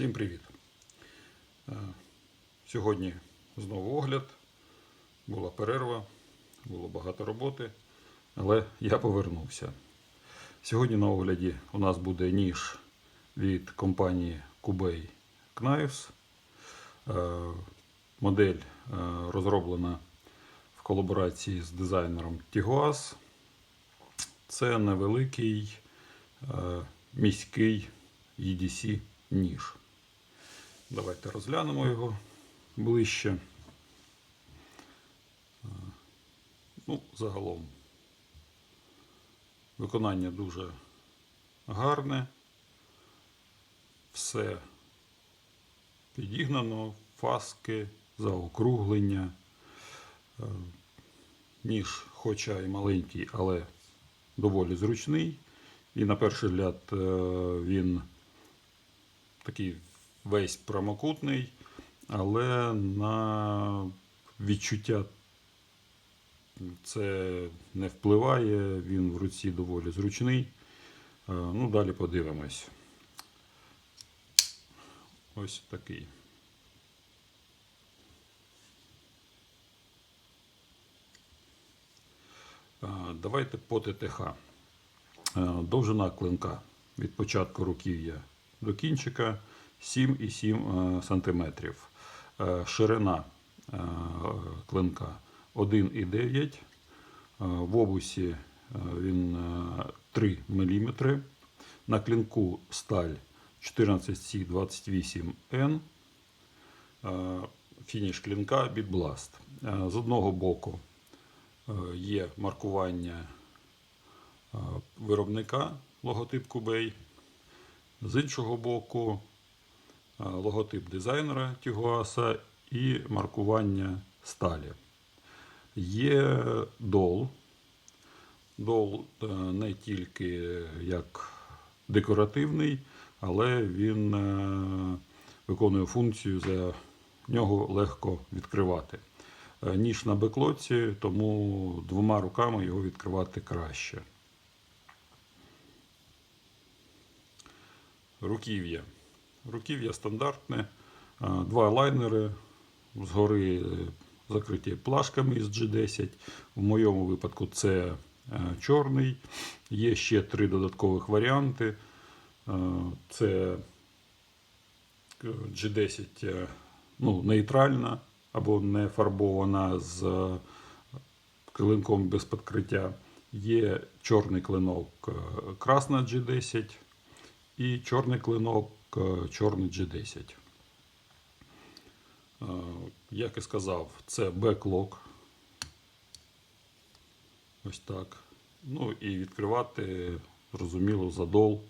Всім привіт! Е, Сьогодні знову огляд. Була перерва, було багато роботи, але я повернувся. Сьогодні на огляді у нас буде ніж від компанії Kubey Knives. Е, Модель е, розроблена в колаборації з дизайнером Tiguas. Це невеликий міський EDC ніж. Давайте розглянемо його ближче. Е, Ну, загалом виконання дуже гарне. Все підігнано, фаски, заокруглення. Е, Ніж, хоча і маленький, але доволі зручний. І на перший гляд е, він такий весь прямокутний, але на відчуття це не впливає, він в руці доволі зручний. Е, Ну, далі подивимось. Ось такий. Е, Давайте по ТТХ. Е, Довжина клинка від початку руків'я до кінчика 7,7 см. Е, Ширина е, клинка 1,9 Е, В обусі е, він е, 3 мм. На клинку сталь 14C28N. Е, Фініш Bitblast. Е, З одного боку е, є маркування е, виробника логотип Kubey. З іншого боку, е, логотип дизайнера Тігуаса і маркування сталі. Є дол. Дол е, не тільки як декоративний, але він е, виконує функцію, за нього легко відкривати. Е, Ніж на беклоці, тому двома руками його відкривати краще. Руків'я. Руків'я стандартне. Два лайнери згори е, закриті плашками з G10. В моєму випадку це е, чорний. Є ще три додаткових варіанти. Е, Це е, G10 е, ну, нейтральна або не фарбована з клинком без підкриття. Є чорний клинок красна G10 і чорний клинок чорний G10. Е, Як і сказав, це беклок. Ось так. Ну і відкривати, зрозуміло, задол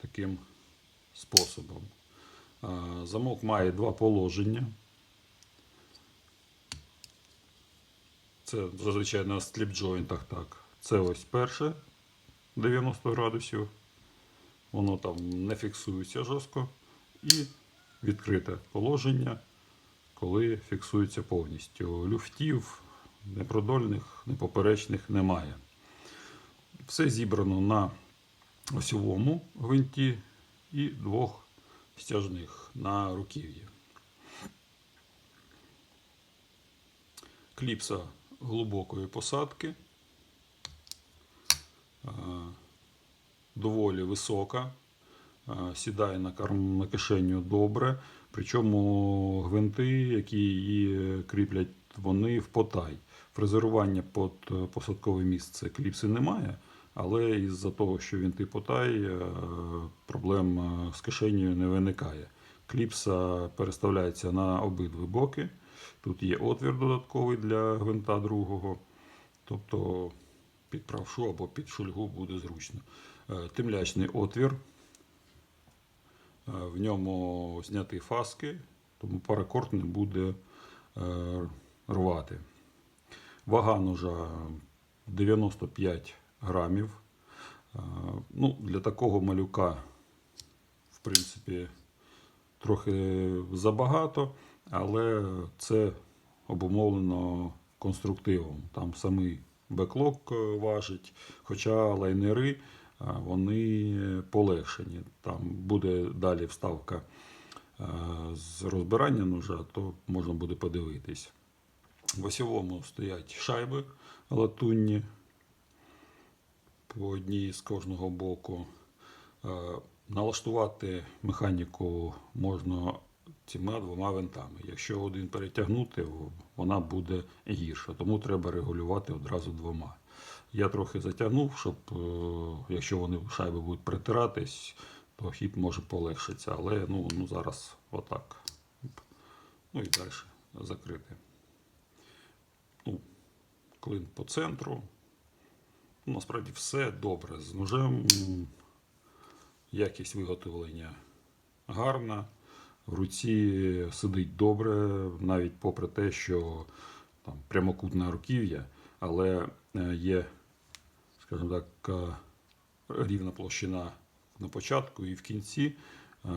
таким способом. Е, Замок має два положення. Це зазвичай на стріп-джойнтах так. Це ось перше 90 градусів. Воно там не фіксується жорстко. І відкрите положення, коли фіксується повністю. Люфтів, непродольних, непоперечних немає. Все зібрано на осьовому гвинті і двох стяжних на руків'ї. Кліпса глибокої посадки. Доволі висока, е, сідає на, на кишеню добре. Причому гвинти, які її кріплять, вони в потай. Фрезерування під е, посадкове місце кліпси немає, але із-за того, що він потай, е, проблем з кишенею не виникає. Кліпса переставляється на обидві боки. Тут є отвір додатковий для гвинта другого. Тобто під правшу або під шульгу буде зручно. Е, Темлячний отвір. Е, В ньому зняті фаски, тому паракорд не буде е, рвати. Вага ножа 95 грамів. Ну, для такого малюка, в принципі, трохи забагато, але це обумовлено конструктивом. Там самий беклок е, важить, хоча лайнери вони полегшені. Там буде далі вставка е, з розбирання ножа, то можна буде подивитись. В осьовому стоять шайби латунні по одній з кожного боку. Е, Налаштувати механіку можна цими двома винтами. Якщо один перетягнути, вона буде гірша, тому треба регулювати одразу двома. Я трохи затягнув, щоб е, якщо вони шайби будуть притиратись, то хід може полегшитися. Але ну, ну зараз отак. Ну і далі закрити. Ну, клин по центру. Ну, насправді все добре з ножем. Якість виготовлення гарна. В руці сидить добре, навіть попри те, що там прямокутне руків'я, але е, є, скажімо так, е, рівна площина на початку і в кінці. Е,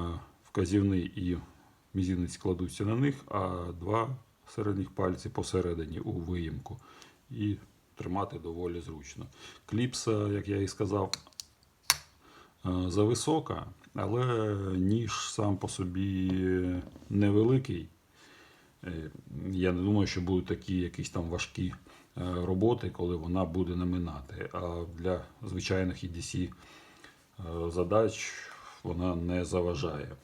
Вказівний і мізинець кладуться на них, а два середніх пальці посередині у виїмку. І тримати доволі зручно. Кліпса, як я і сказав, зависока, але ніж сам по собі невеликий. Е, Я не думаю, що будуть такі якісь там важкі е, роботи, коли вона буде наминати. А для звичайних EDC е, задач вона не заважає.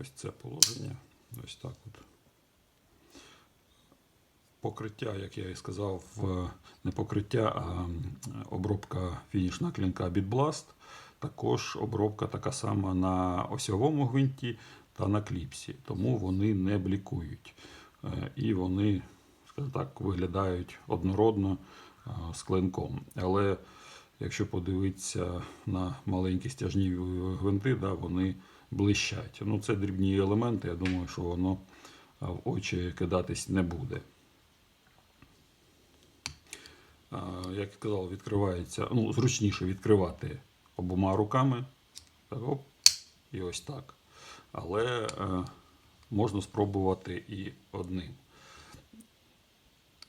Ось це положення. Ось так от. Покриття, як я і сказав, не покриття, а обробка фінішна клінка Bitblast. Також обробка така сама на осьовому гвинті та на кліпсі. Тому вони не блікують. Е, І вони, скажімо так, виглядають однородно з клинком. Але якщо подивитися на маленькі стяжні гвинти, да, вони блищать. Ну, це дрібні елементи, я думаю, що воно в очі кидатись не буде. Як я казав, відкривається, ну, зручніше відкривати обома руками. Оп, і ось так. Але е, можна спробувати і одним.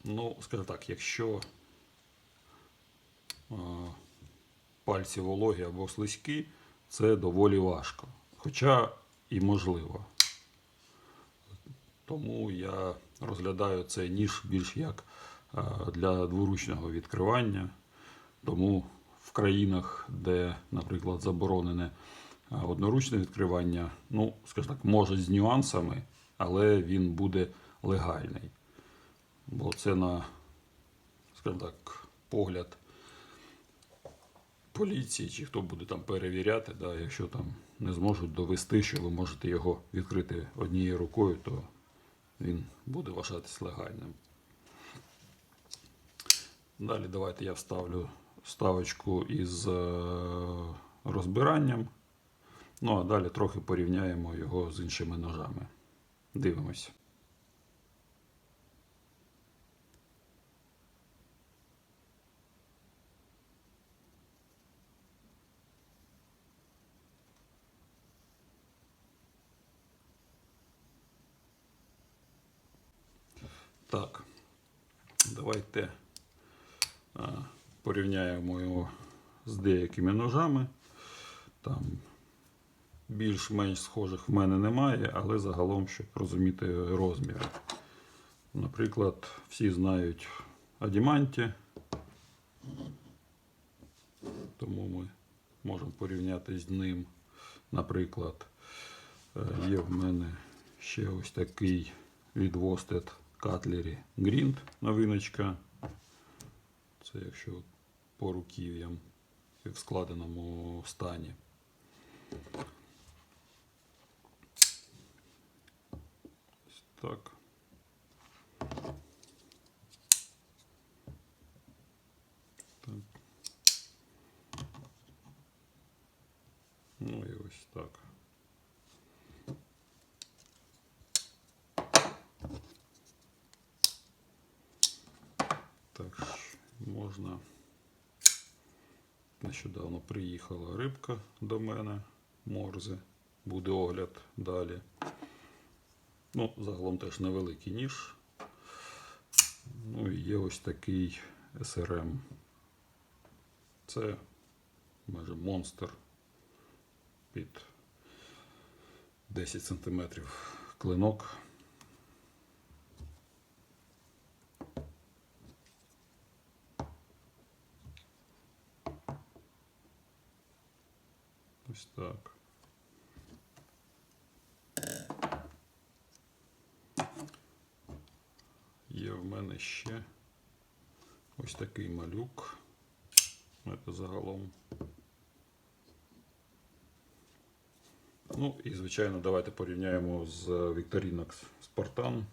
Ну, скажімо так, якщо е, пальці вологі або слизькі, це доволі важко. Хоча і можливо. Тому я розглядаю цей ніж більш як для дворучного відкривання. Тому в країнах, де, наприклад, заборонене е, одноручне відкривання, ну, скажімо так, може з нюансами, але він буде легальний. Бо це на, скажімо так, погляд поліції, чи хто буде там перевіряти, да, якщо там не зможуть довести, що ви можете його відкрити однією рукою, то він буде вважатись легальним. Далі давайте я вставлю ставочку із е, розбиранням. Ну а далі трохи порівняємо його з іншими ножами. Дивимось. Так, давайте порівняємо його з деякими ножами. Там більш-менш схожих в мене немає, але загалом, щоб розуміти розміри. Наприклад, всі знають Адіманті, тому ми можемо порівняти з ним. Наприклад, е, є в мене ще ось такий від Vosted Cutlery Grind новиночка. Це якщо по руків'ям в складеному стані. Ось. Так. Ну і ось так. Так, можна. Нещодавно приїхала рибка до мене, морзе. Буде огляд далі. Ну, загалом теж невеликий ніж. Ну і є ось такий SRM. Це майже монстр під 10 см клинок. Ось так. Є в мене ще ось такий малюк. Це загалом. Ну і звичайно, давайте порівняємо з Victorinox Spartan.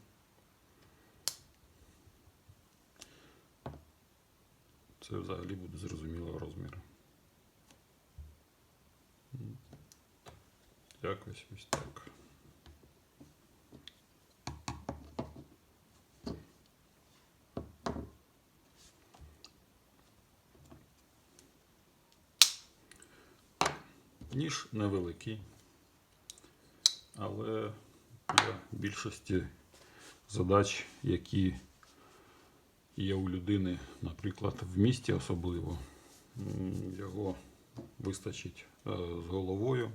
Це взагалі буде зрозуміло розмір. Якось ось так. Ніж невеликий, але для більшості задач, які є у людини, наприклад, в місті особливо, його вистачить е, з головою.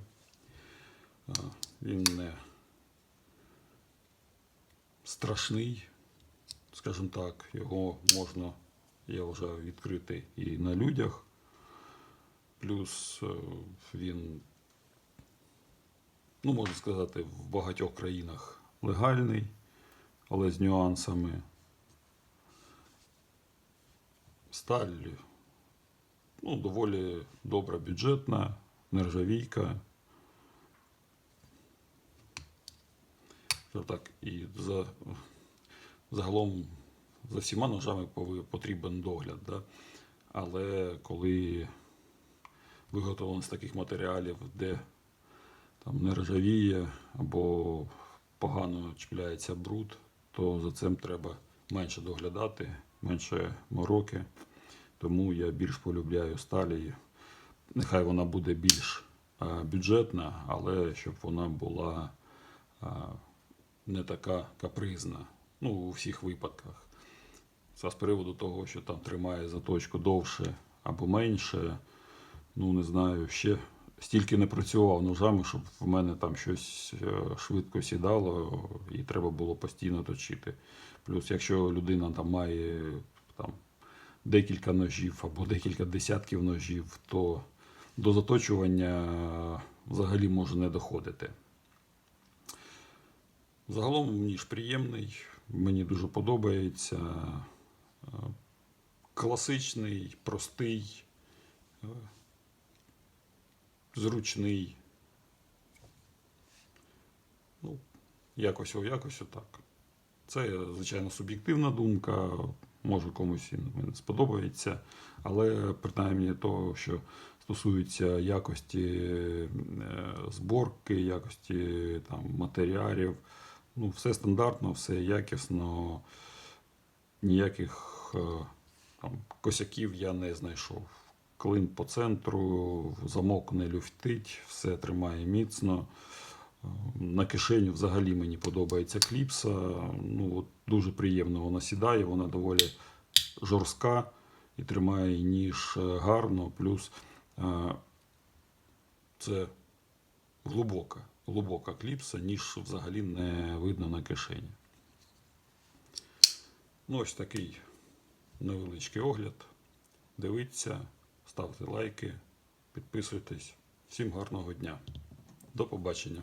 Він не страшний, скажімо так, його можна, я вже відкрити і на людях. Плюс е, він, ну можна сказати, в багатьох країнах легальний, але з нюансами. Сталь ну, доволі добра бюджетна, нержавійка. Так, і за, загалом за всіма ножами потрібен догляд. Да? Але коли виготовлено з таких матеріалів, де там не ржавіє або погано чіпляється бруд, то за цим треба менше доглядати, менше мороки. Тому я більш полюбляю сталі. Нехай вона буде більш бюджетна, але щоб вона була не така капризна. Ну, у всіх випадках. Це з приводу того, що там тримає заточку довше або менше. Ну, не знаю, ще стільки не працював ножами, щоб в мене там щось е, швидко сідало і треба було постійно точити. Плюс, якщо людина там має там, декілька ножів або декілька десятків ножів, то до заточування взагалі може не доходити. Загалом ніж приємний, мені дуже подобається. Е, Класичний, простий, е, зручний. Ну, якось о, якось отак. Це, звичайно, суб'єктивна думка, може комусь не сподобається, але принаймні того, що стосується якості е, зборки, якості там, матеріалів, ну, все стандартно, все якісно, ніяких е, там, косяків я не знайшов. Клин по центру, замок не люфтить, все тримає міцно. Е, На кишеню взагалі мені подобається кліпса. Ну, от дуже приємно вона сідає, вона доволі жорстка і тримає ніж е, гарно. Плюс це глибока, глибока кліпса, ніж взагалі не видно на кишені. Ну, ось такий невеличкий огляд. Дивіться, ставте лайки, підписуйтесь. Всім гарного дня. До побачення.